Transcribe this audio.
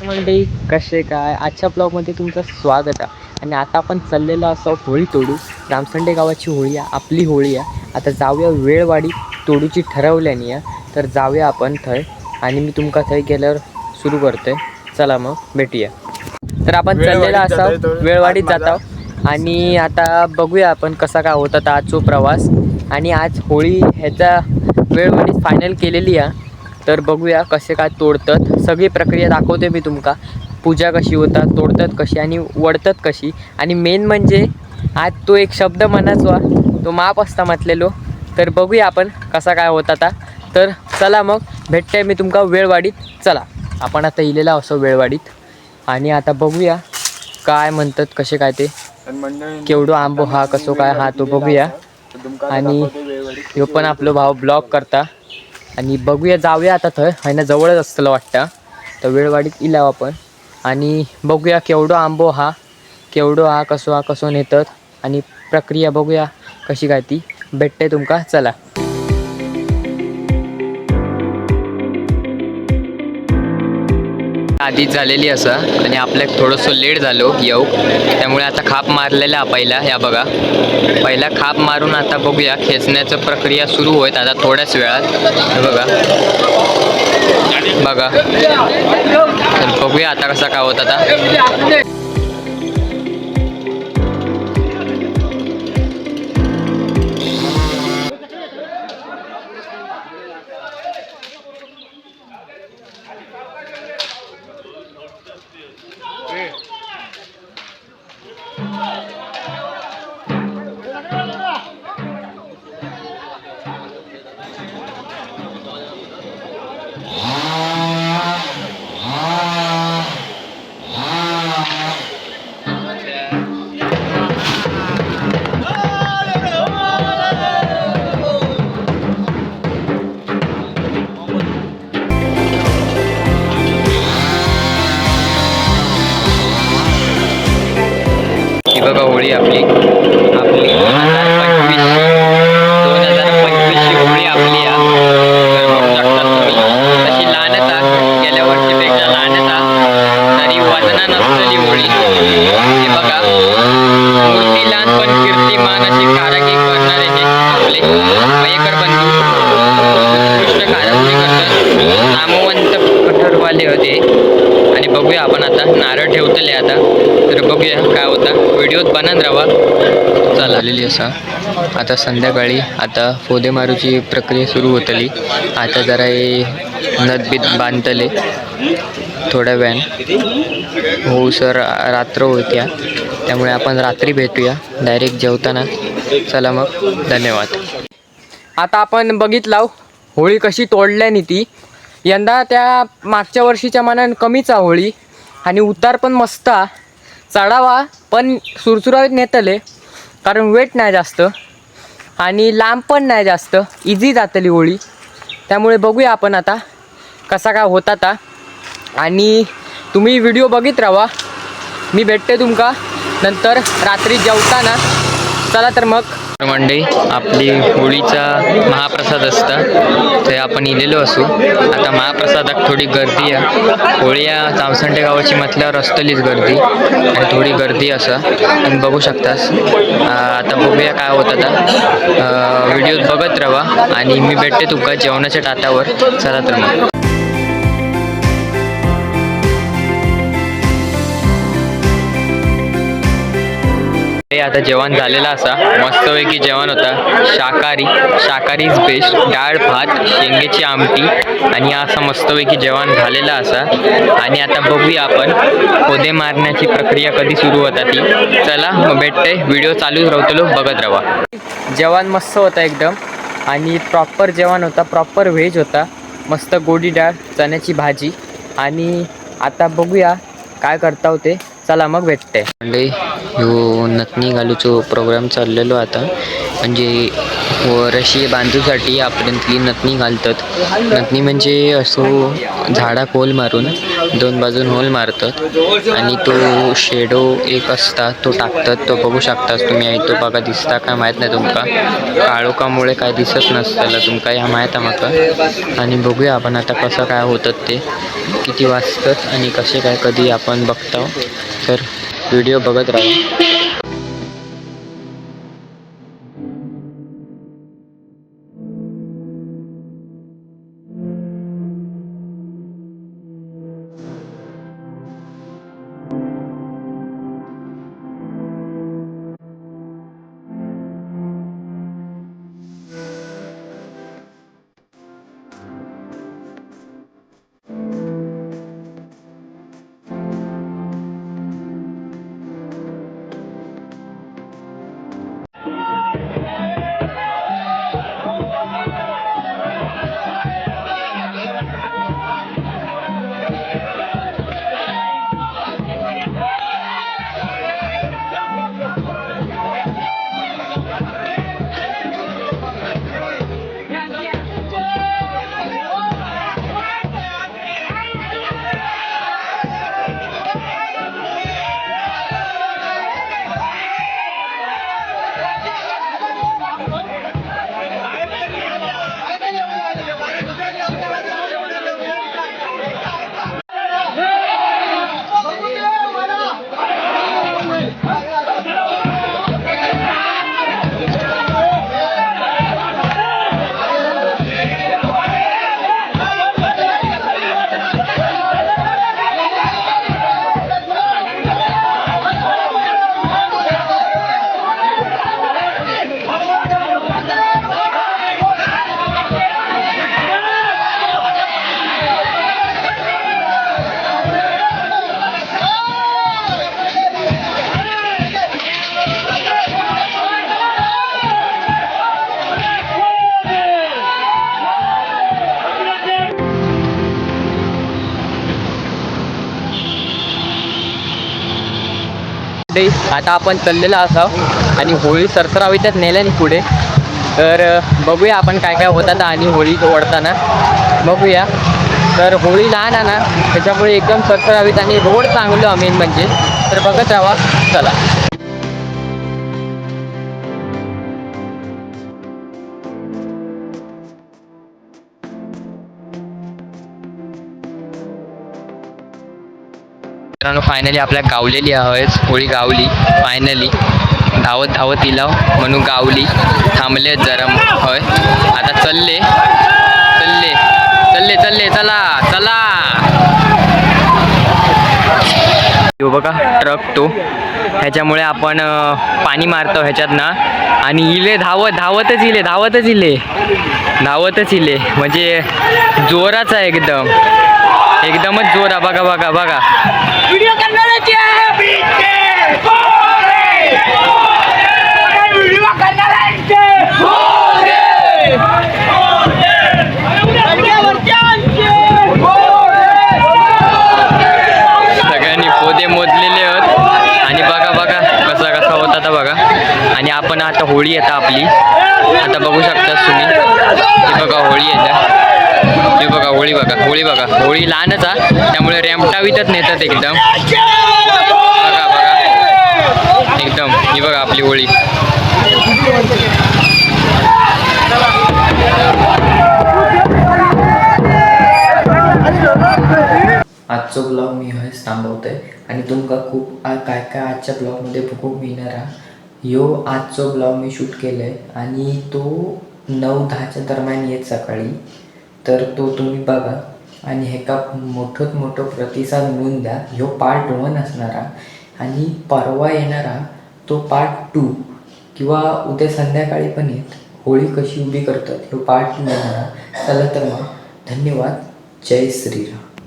तर मंडळी कसे काय? आजच्या ब्लॉगमध्ये तुमचं स्वागत आहे. आणि आता आपण चाललेलो असो होळी तोडू. रामसंडे गावाची होळी आहे आपली होळी आहे. आता जाऊया वेळवाडी तोडूची ठरवल्यानी आहे. तर जाऊया आपण थंय. आणि मी तुमका थंय गेल्यावर सुरू करतोय. चला मग भेटूया. तर आपण चाललेला असा. वेळवाडीत जातो. आणि आता बघूया आपण कसा काय होता आता आजचा प्रवास. आणि आज होळी ह्याचा वेळवाडीत फायनल केलेली आहे. तर बघूया कसे काय तोडतात. सगळी प्रक्रिया दाखवते मी तुमका. पूजा कशी होतात तोडतात कशी आणि वडतात कशी. आणि मेन म्हणजे आज तो एक शब्द म्हणाचा तो माप असता म्हटलेलो. तर बघूया आपण कसा काय होता आता. तर चला मग भेटते मी तुमका वेळवाडीत. चला आपण आता इलेला असो वेळवाडीत. आणि आता बघूया काय म्हणतात कसे काय ते. केवढं आंबो हा कसो काय हा तो बघूया. आणि ह्यो पण आपलो भाव ब्लॉक करता. आणि बघूया जाऊया आता थंय हायना जवळच असलं वाटतं. तर वेळवाडीत इलाव आपण. आणि बघूया केवढो आंबो हा केवढो हा कसो हा कसो नेतात. आणि प्रक्रिया बघूया कशी काय ती. भेटते तुमका. चला. आधीच झालेली असा. आणि आपल्याक थोडंसं लेट झालो हो, येऊ. त्यामुळे आता खाप मारलेला पहिला या बघा. पहिला खाप मारून आता बघूया खेचण्याचं प्रक्रिया सुरू होत आता थोड्याच वेळात. बघा. बघा. तर बघूया आता कसा काय होत आता. आपली दोन हजार पंचवीसची होळी आपली आ. तर बघू शकता तुम्ही. तशी लहानच आ. गेल्या वर्षीपेक्षा लहानच आ. तरी वजना नसलेली होळी हे बघा मूर्ती लहान पण कीर्तिमान अशी कारागी करणारे हे आपले मयेकर बंधू उत्कृष्ट कारागिरी करतात नामवंत कठोरवाले होते. आणि बघूया आपण आता नारळ ठेवतले आता. तर बघूया काय होता. व्हिडिओत बनत राहा. चला. आलेली असा. आता संध्याकाळी आता फोदे मारूची प्रक्रिया सुरू होतली. आता जरा हे नद बीत बांधतले. थोड्या वेळान. हो सर रात्र होत्या. त्यामुळे आपण रात्री भेटूया. डायरेक्ट जेवताना. चला मग. धन्यवाद. आता आपण बघितलं. होळी कशी तोडल्यानी ती. यंदा त्या मागच्या वर्षीच्या मानाने कमीच होळी. आणि उतार पण मस्त हा. चढावा पण सुरसुरावीत नेतले. कारण वेट नाही जास्त. आणि लांब पण नाही जास्त. इझी जातली होळी. त्यामुळे बघूया आपण आता कसा काय होत आता. आणि तुम्ही व्हिडिओ बघित राहा. मी भेटते तुमका नंतर रात्री जेवताना. चला तर मग. मंडई आपली होळीचा महाप्रसाद असता ते आपण इलेलो असू. आता महाप्रसादात थोडी गर्दी आहे. होळी या चावसंडे गावाची म्हटल्यावर असतलीच गर्दी. आणि थोडी गर्दी असा. तुम्ही बघू शकतास. आता बघूया काय होत आता. व्हिडिओ बघत राहा आणि मी भेटते तुका जेवणाच्या टाटावर चला तर मग. आता जेवण झालेलं असा. मस्तपैकी जेवण होता. शाकाहारी. शाकाहारी इज बेस्ट डाळ भात शेंगेची आमटी आणि असं मस्तपैकी जेवण झालेलं असा. आणि आता बघूया आपण पोदे मारण्याची प्रक्रिया कधी सुरू होता ती चला मग भेटते व्हिडिओ चालूच राहतो बघत राहा. जेवण मस्त होता एकदम. आणि प्रॉपर जेवण होता. प्रॉपर व्हेज होता. मस्त गोडी डाळ चण्याची भाजी. आणि आता बघूया काय करता होते. चला मग भेटते ह्यो नथनी घालूचो प्रोग्राम चाललेलो आता. म्हणजे व रशी बांधूसाठी आपल्यातली नथनी घालतात. नथनी म्हणजे असो झाडा होल मारून दोन बाजून होल मारतात. आणि तो शेडो एक असता तो टाकतात. तो बघू शकतास तुम्ही आहे तो बघा दिसता काय माहीत नाही तुमका. काळोखामुळे काय दिसत नसताना तुमका ह्या माहीत आहे माका. आणि बघूया आपण आता कसं काय होतं ते. किती वाजतात आणि कसे काय कधी आपण बघतो तर व्हिडिओ बघत राहा. ते आता आपण चाललेला असाव आणि होळी सरसरावीतच नेल्याने पुढे. तर बघूया आपण काय काय होतात आणि होळी ओढताना. बघूया. तर होळी लहान आहे ना त्याच्यामुळे एकदम सरसरावीत आणि रोड चांगलं मेन म्हणजे. तर बघत राहा. चला. मित्रांनो फायनली आपल्या गावलेली आहेच होळी गावली फायनली धावत धावत इला म्हणून गावली. थांबले जरा होय. आता चलले. चलले. चलले चलले. चला चला. बघा ट्रक तो. ह्याच्यामुळे आपण पाणी मारतो ह्याच्यातनं. आणि इले धावत धावतच इले धावतच इले. धावतच इले. म्हणजे जोराच आहे एकदम. एकदमच जोर. आहे बघा बघा. बघा व्हिडिओ करणाऱ्याची आहे बीचे होरे होरे व्हिडिओ करणाऱ्यांचे होरे सगळ्यांनी पोते मोजलेले आहेत आणि बघा बघा कसा कसा होता आता बघा आणि होळी आता आपली. आता बघू शकता तुम्ही. हे बघा होळी येतं हे बघा होळी बघा होळी बघा. होळी लहानच आहे त्यामुळे रॅमटावीतच नेतात एकदम. बघा बघा. एकदम. ही बघा आपली होळी. आजचो ब्लॉग मी हयच थांबवतोय. आणि तुमका खूप काय काय आजच्या ब्लॉगमध्ये खूप मिळणार आहे ह्यो आजचो ब्लॉग मी शूट केलाय आणि तो नऊ दहाच्या दरम्यान येत सकाळी. तर तो तुम्ही बघा आणि ह्याका मोठं मोठं प्रतिसाद मिळून द्या. ह्यो पार्ट वन असणारा आणि परवा येणारा तो पार्ट टू किंवा उद्या संध्याकाळी पण येत. होळी कशी उभी करतात ह्यो पार्ट टू येणारा. चला तर मग धन्यवाद. जय श्रीराम.